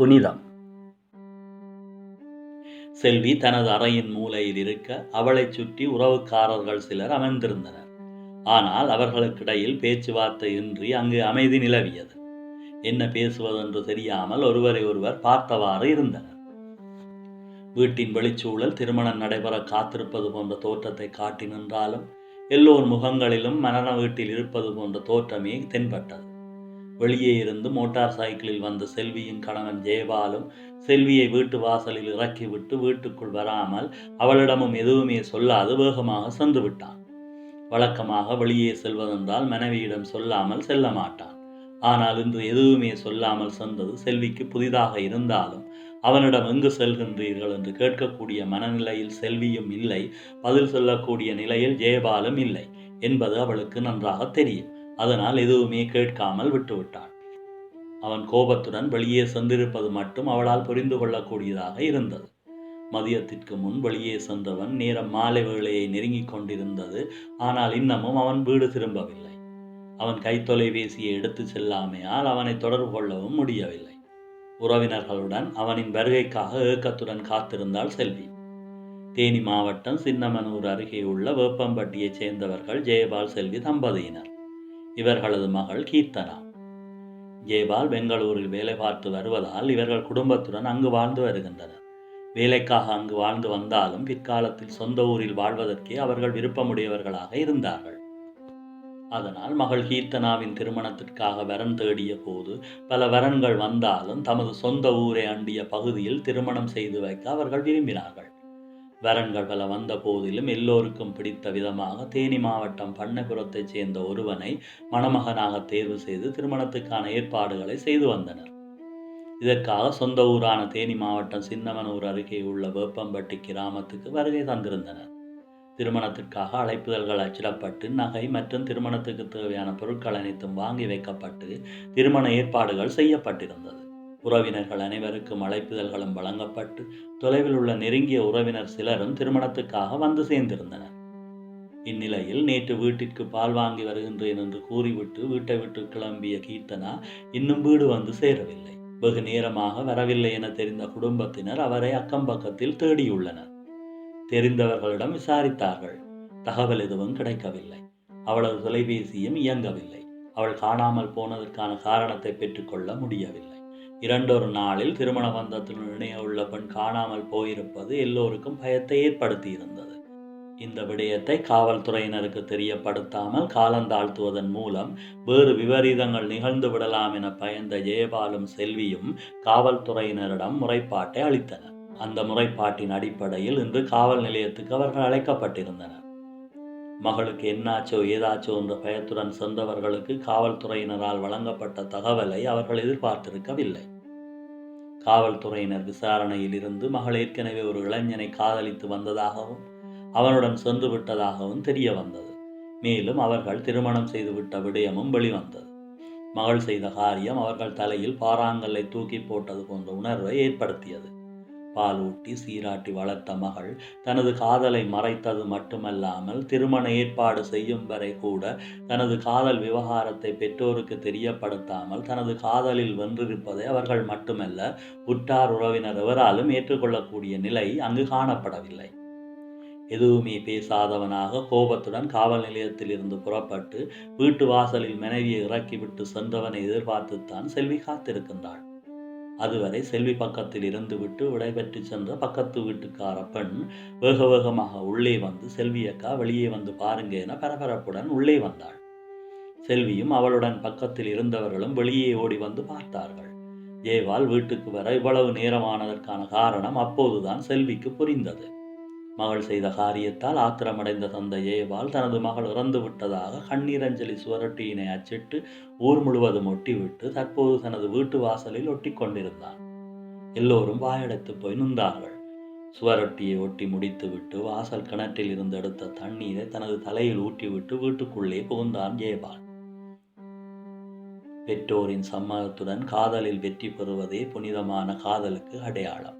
புனிதம். செல்வி தனது அறையின் மூலையில் இருக்க அவளைச் சுற்றி உறவுக்காரர்கள் சிலர் அமர்ந்திருந்தனர். ஆனால் அவர்களுக்கிடையில் பேச்சுவார்த்தை இன்றி அங்கு அமைதி நிலவியது. என்ன பேசுவதென்று தெரியாமல் ஒருவரை ஒருவர் பார்த்தவாறு இருந்தனர். வீட்டின் வெளிச்சூழல் திருமணம் நடைபெற காத்திருப்பது போன்ற தோற்றத்தை காட்டி நின்றாலும் எல்லோர் முகங்களிலும் மரண வீட்டில் இருப்பது போன்ற தோற்றமே தென்பட்டது. வெளியே இருந்து மோட்டார் சைக்கிளில் வந்த செல்வியின் கணவன் ஜெயபாலும் செல்வியை வீட்டு வாசலில் இறக்கிவிட்டு வீட்டுக்குள் வராமல் அவளிடமும் எதுவுமே சொல்லாது வேகமாக சென்று விட்டான். வழக்கமாக வெளியே செல்வதென்றால் மனைவியிடம் சொல்லாமல் செல்ல மாட்டான். ஆனால் இன்று எதுவுமே சொல்லாமல் சென்றது செல்விக்கு புதிதாக இருந்தாலும் அவனிடம் எங்கு செல்கின்றீர்கள் என்று கேட்கக்கூடிய மனநிலையில் செல்வியும் இல்லை பதில் சொல்லக்கூடிய நிலையில் ஜெயபாலும் இல்லை என்பது அவளுக்கு நன்றாக தெரியும். அதனால் எதுவுமே கேட்காமல் விட்டுவிட்டாள். அவன் கோபத்துடன் வெளியே சென்றிருப்பது மட்டும் அவளால் புரிந்து கொள்ளக்கூடியதாக இருந்தது. மதியத்திற்கு முன் வெளியே சென்றவன் நேரம் மாலை வேளையை நெருங்கிக் கொண்டிருந்தது. ஆனால் இன்னமும் அவன் வீடு திரும்பவில்லை. அவன் கைத்தொலைபேசியை எடுத்து செல்லாமையால் அவனை தொடர்பு கொள்ளவும் முடியவில்லை. உறவினர்களுடன் அவனின் வருகைக்காக ஏக்கத்துடன் காத்திருந்தாள் செல்வி. தேனி மாவட்டம் சின்னமனூர் அருகே உள்ள வேப்பம்பட்டியைச் சேர்ந்தவர்கள் ஜெயபால் செல்வி தம்பதியினர். இவர்களது மகள் கீர்த்தனா. ஜெய்பால் பெங்களூரில் வேலை பார்த்து வருவதால் இவர்கள் குடும்பத்துடன் அங்கு வாழ்ந்து வருகின்றனர். வேலைக்காக அங்கு வாழ்ந்து வந்தாலும் பிற்காலத்தில் சொந்த ஊரில் வாழ்வதற்கே அவர்கள் விருப்பமுடையவர்களாக இருந்தார்கள். அதனால் மகள் கீர்த்தனாவின் திருமணத்திற்காக வரன் தேடிய போது பல வரன்கள் வந்தாலும் தமது சொந்த ஊரை அண்டிய பகுதியில் திருமணம் செய்து வைக்க அவர்கள் விரும்பினார்கள். வரன்கள் வந்த போதிலும் எல்லோருக்கும் பிடித்த விதமாக தேனி மாவட்டம் பண்ணபுரத்தைச் சேர்ந்த ஒருவனை மணமகனாக தேர்வு செய்து திருமணத்துக்கான ஏற்பாடுகளை செய்து வந்தனர். இதற்காக சொந்த ஊரான தேனி மாவட்டம் சின்னமனூர் அருகே உள்ள வேப்பம்பட்டி கிராமத்துக்கு வருகை தந்திருந்தனர். திருமணத்திற்காக அழைப்புதல்கள் அச்சிடப்பட்டு நகை மற்றும் திருமணத்துக்கு தேவையான பொருட்கள் அனைத்தும் வாங்கி வைக்கப்பட்டு திருமண ஏற்பாடுகள் செய்யப்பட்டிருந்தது. உறவினர்கள் அனைவருக்கும் அழைப்புதல்களும் வழங்கப்பட்டு தொலைவில் உள்ள நெருங்கிய உறவினர் சிலரும் திருமணத்துக்காக வந்து சேர்ந்திருந்தனர். இந்நிலையில் நேற்று வீட்டிற்கு பால் வாங்கி வருகின்றேன் என்று கூறிவிட்டு வீட்டை விட்டு கிளம்பிய கீர்த்தனா இன்னும் வீடு வந்து சேரவில்லை. வெகு நேரமாக வரவில்லை என தெரிந்த குடும்பத்தினர் அவரை அக்கம் பக்கத்தில் தேடியுள்ளனர். தெரிந்தவர்களிடம் விசாரித்தார்கள். தகவல் எதுவும் கிடைக்கவில்லை. அவளது தொலைபேசியும் இயங்கவில்லை. அவள் காணாமல் போனதற்கான காரணத்தை பெற்றுக்கொள்ள முடியவில்லை. இரண்டொரு நாளில் திருமண பந்தத்துடன் இணைய உள்ள பெண் காணாமல் போயிருப்பது எல்லோருக்கும் பயத்தை ஏற்படுத்தியிருந்தது. இந்த விடயத்தை காவல்துறையினருக்கு தெரியப்படுத்தாமல் காலந்தாழ்த்துவதன் மூலம் வேறு விபரீதங்கள் நிகழ்ந்து விடலாம் என பயந்த ஜெயபாலும் செல்வியும் காவல்துறையினரிடம் முறைப்பாட்டை அளித்தனர். அந்த முறைப்பாட்டின் அடிப்படையில் இன்று காவல் நிலையத்துக்கு அவர்கள் அழைக்கப்பட்டிருந்தனர். மகளுக்கு என்னாச்சோ ஏதாச்சோ என்ற பயத்துடன் சென்றவர்களுக்கு காவல்துறையினரால் வழங்கப்பட்ட தகவலை அவர்கள் எதிர்பார்த்திருக்கவில்லை. காவல்துறையினர் விசாரணையில் இருந்து மகள் ஏற்கனவே ஒரு இளைஞனை காதலித்து வந்ததாகவும் அவனுடன் சென்று விட்டதாகவும் தெரிய வந்தது. மேலும் அவர்கள் திருமணம் செய்துவிட்ட விடயமும் வெளிவந்தது. மகள் செய்த காரியம் அவர்கள் தலையில் பாறாங்கல்லை தூக்கி போட்டது போன்ற உணர்வை ஏற்படுத்தியது. பாலூட்டி சீராட்டி வளர்த்த மகள் தனது காதலை மறைத்தது மட்டுமல்லாமல் திருமண ஏற்பாடு செய்யும் வரை கூட தனது காதல் விவகாரத்தை பெற்றோருக்கு தெரியப்படுத்தாமல் தனது காதலில் வென்றிருப்பதை அவர்கள் மட்டுமல்ல உற்றார் உறவினர் எவராலும் ஏற்றுக்கொள்ளக்கூடிய நிலை அங்கு காணப்படவில்லை. எதுவுமே பேசாதவனாக கோபத்துடன் காவல் நிலையத்தில் இருந்து புறப்பட்டு வீட்டு வாசலில் மனைவியை இறக்கிவிட்டு சென்றவனை எதிர்பார்த்துத்தான் செல்வி காத்திருக்கின்றாள். அதுவரை செல்வி பக்கத்தில் இருந்துவிட்டு விடைபெற்று சென்ற பக்கத்து வீட்டுக்கார பெண் வேக வேகமாக உள்ளே வந்து செல்வி அக்கா வெளியே வந்து பாருங்க என பரபரப்புடன் உள்ளே வந்தாள். செல்வியும் அவளுடன் பக்கத்தில் இருந்தவர்களும் வெளியே ஓடி வந்து பார்த்தார்கள். ஜெயவால் வீட்டுக்கு வர இவ்வளவு நேரமானதற்கான காரணம் அப்போதுதான் செல்விக்கு புரிந்தது. மகள் செய்த காரியத்தால் ஆத்திரமடைந்த தந்தை ஜெயபால் தனது மகள் இறந்து விட்டதாக கண்ணீரஞ்சலி சுவரொட்டியினை அச்சிட்டு ஊர் முழுவதும் ஒட்டிவிட்டு தற்போது தனது வீட்டு வாசலில் ஒட்டி கொண்டிருந்தான். எல்லோரும் வாயடைத்து போய் நின்றார்கள் சுவரொட்டியை ஒட்டி முடித்துவிட்டு வாசல் கிணற்றில் இருந்து எடுத்த தண்ணீரை தனது தலையில் ஊற்றிவிட்டு வீட்டுக்குள்ளே புகுந்தான் ஜெயபால். பெற்றோரின் சம்மதத்துடன் காதலில் வெற்றி பெறுவதே புனிதமான காதலுக்கு அடையாளம்.